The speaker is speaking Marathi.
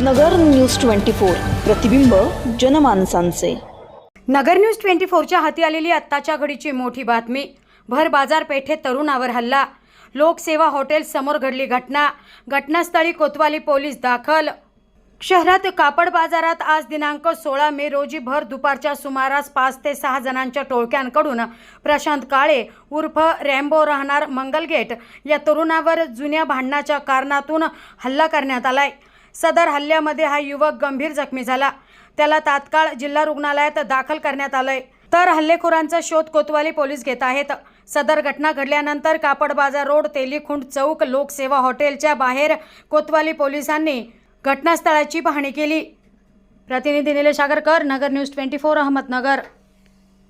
नगर न्यूज ट्वेंटी फोर. प्रतिबिंब जनमानसांचे. नगर न्यूज ट्वेंटी फोरच्या हाती आलेली आत्ताच्या घडीची मोठी बातमी. भर बाजारपेठेत तरुणावर हल्ला. लोकसेवा हॉटेल समोर घडली घटना. घटनास्थळी कोतवाली पोलीस दाखल. शहरात कापड बाजारात आज दिनांक सोळा मे रोजी भर दुपारच्या सुमारास पाच ते सहा जणांच्या टोळक्यांकडून प्रशांत काळे उर्फ रॅम्बो राहणार मंगलगेट या तरुणावर जुन्या भांडणाच्या कारणातून हल्ला करण्यात आलाय. सदर हल्ल्यामध्ये हा युवक गंभीर जखमी झाला. त्याला तात्काळ जिल्हा रुग्णालयात दाखल करण्यात आलंय. तर हल्लेखोरांचा शोध कोतवाली पोलीस घेत आहेत. सदर घटना घडल्यानंतर कापड बाजार रोड तेलीखुंड चौक लोकसेवा हॉटेलच्या बाहेर कोतवाली पोलिसांनी घटनास्थळाची पाहणी केली. प्रतिनिधी Nilesh Agarkar Nagar news twenty four Ahmednagar.